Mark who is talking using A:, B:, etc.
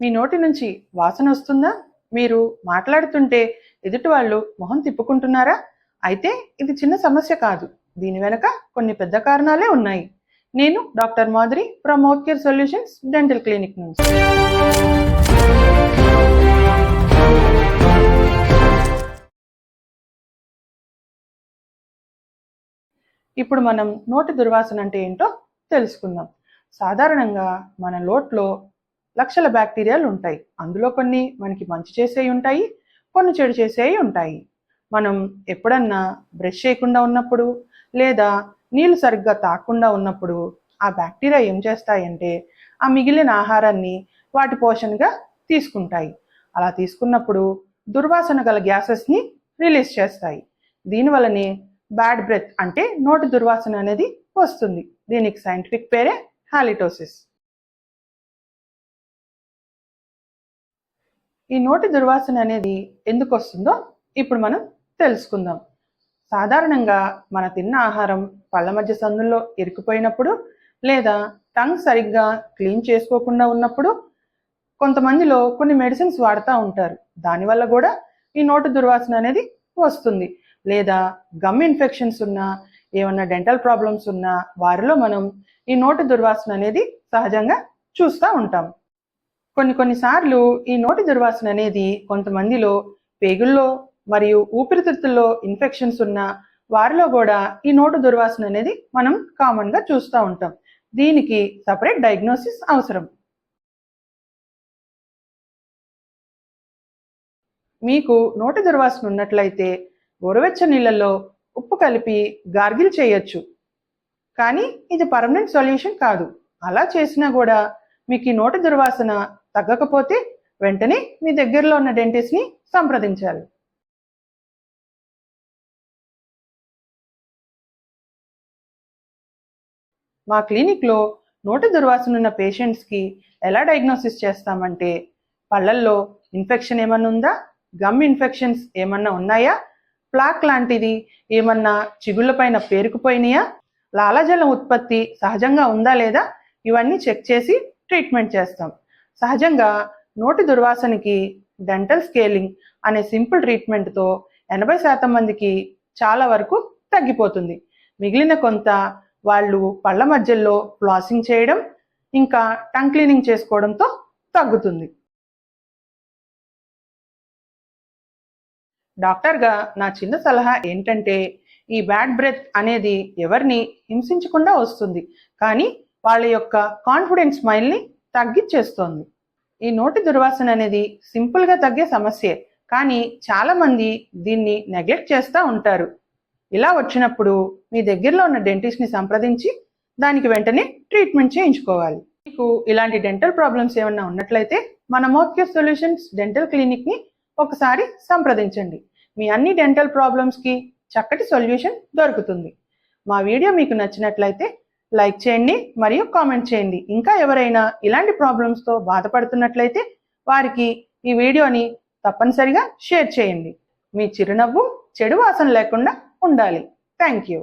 A: మీ నోటి నుంచి వాసన వస్తుందా? మీరు మాట్లాడుతుంటే ఎదుటి వాళ్ళు మొహం తిప్పుకుంటున్నారా? అయితే ఇది చిన్న సమస్య కాదు. దీని వెనక కొన్ని పెద్ద కారణాలే ఉన్నాయి. నేను doctor Madhuri from mouth care solutions dental clinic నుంచి. ఇప్పుడు మనం నోటి దుర్వాసన అంటే ఏంటో తెలుసుకుందాం. సాధారణంగా మన నోట్లో లక్షల బ్యాక్టీరియాలు ఉంటాయి. అందులో కొన్ని మనకి మంచి చేసేవి ఉంటాయి కొన్ని చెడు చేసేవి ఉంటాయి. మనం ఎప్పుడన్నా బ్రష్ చేయకుండా ఉన్నప్పుడు లేదా నీళ్ళు సరిగ్గా తాకుండా ఉన్నప్పుడు ఆ బ్యాక్టీరియా ఏం చేస్తాయంటే ఆ మిగిలిన ఆహారాన్ని వాటి పోషణగా తీసుకుంటాయి. అలా తీసుకున్నప్పుడు దుర్వాసన గల గ్యాసెస్ని రిలీజ్ చేస్తాయి. దీనివల్లనే బ్యాడ్ బ్రెత్ అంటే నోటి దుర్వాసన అనేది వస్తుంది. దీనికి సైంటిఫిక్ పేరే హాలిటోసిస్. ఈ నోటి దుర్వాసన అనేది ఎందుకు వస్తుందో ఇప్పుడు మనం తెలుసుకుందాం. సాధారణంగా మన తిన్న ఆహారం పళ్ళ మధ్య సందుల్లో ఇరుకుపోయినప్పుడు లేదా టంగ్ సరిగ్గా క్లీన్ చేసుకోకుండా ఉన్నప్పుడు కొంతమందిలో కొన్ని మెడిసిన్స్ వాడుతూ ఉంటారు. దానివల్ల కూడా ఈ నోటి దుర్వాసన అనేది వస్తుంది. లేదా గమ్ ఇన్ఫెక్షన్స్ ఉన్నా ఏమన్నా డెంటల్ ప్రాబ్లమ్స్ ఉన్నా వారిలో మనం ఈ నోటి దుర్వాసన అనేది సహజంగా చూస్తూ ఉంటాం. కొన్ని కొన్నిసార్లు ఈ నోటి దుర్వాసన అనేది కొంతమందిలో పేగుల్లో మరియు ఊపిరితిత్తుల్లో ఇన్ఫెక్షన్స్ ఉన్న వారిలో కూడా ఈ నోటు దుర్వాసన అనేది మనం కామన్గా చూస్తూ ఉంటాం. దీనికి సపరేట్ డయాగ్నోసిస్ అవసరం. మీకు నోటి దుర్వాసన ఉన్నట్లయితే గోరువెచ్చ నీళ్ళల్లో ఉప్పు కలిపి గార్గిల్ చేయొచ్చు. కానీ ఇది పర్మనెంట్ సొల్యూషన్ కాదు. అలా చేసినా కూడా మీకు ఈ నోటి దుర్వాసన తగ్గకపోతే వెంటనే మీ దగ్గరలో ఉన్న డెంటిస్ట్ని సంప్రదించాలి. మా క్లినిక్లో నోటి దుర్వాసన ఉన్న పేషెంట్స్కి ఎలా డయాగ్నోసిస్ చేస్తామంటే పళ్ళల్లో ఇన్ఫెక్షన్ ఏమన్నా ఉందా? గమ్ ఇన్ఫెక్షన్స్ ఏమన్నా ఉన్నాయా? ప్లాక్ లాంటిది ఏమన్నా చిగుళ్ళ పైన పేరుకుపోయినాయా? లాలాజలం ఉత్పత్తి సహజంగా ఉందా లేదా? ఇవన్నీ చెక్ చేసి ట్రీట్మెంట్ చేస్తాం. సహజంగా నోటి దుర్వాసనకి డెంటల్ స్కేలింగ్ అనే సింపుల్ ట్రీట్మెంట్తో ఎనభై శాతం మందికి చాలా వరకు తగ్గిపోతుంది. మిగిలిన కొంత వాళ్ళు పళ్ళ మధ్యలో ఫ్లాసింగ్ చేయడం ఇంకా టంగ్ క్లీనింగ్ చేసుకోవడంతో తగ్గుతుంది. డాక్టర్గా నా చిన్న సలహా ఏంటంటే ఈ బ్యాడ్ బ్రెత్ అనేది ఎవరిని హింసించకుండా వస్తుంది. కానీ వాళ్ళ యొక్క కాన్ఫిడెన్స్ స్మైల్ని తగ్గించేస్తోంది ఈ నోటి దుర్వాసన అనేది సింపుల్గా తగ్గే సమస్యే కానీ చాలామంది దీన్ని నెగ్లెక్ట్ చేస్తూ ఉంటారు. ఇలా వచ్చినప్పుడు మీ దగ్గరలో ఉన్న డెంటిస్ట్ని సంప్రదించి దానికి వెంటనే ట్రీట్మెంట్ చేయించుకోవాలి. మీకు ఇలాంటి డెంటల్ ప్రాబ్లమ్స్ ఏమైనా ఉన్నట్లయితే మన మోత్క్యూర్ సొల్యూషన్స్ డెంటల్ క్లినిక్ని ఒకసారి సంప్రదించండి. మీ అన్ని డెంటల్ ప్రాబ్లమ్స్కి చక్కటి సొల్యూషన్ దొరుకుతుంది. మా వీడియో మీకు నచ్చినట్లయితే లైక్ చేయండి మరియు కామెంట్ చేయండి. ఇంకా ఎవరైనా ఇలాంటి ప్రాబ్లమ్స్తో బాధపడుతున్నట్లయితే వారికి ఈ వీడియోని తప్పనిసరిగా షేర్ చేయండి. మీ చిరునవ్వు చెడు వాసన లేకుండా ఉండాలి. Thank you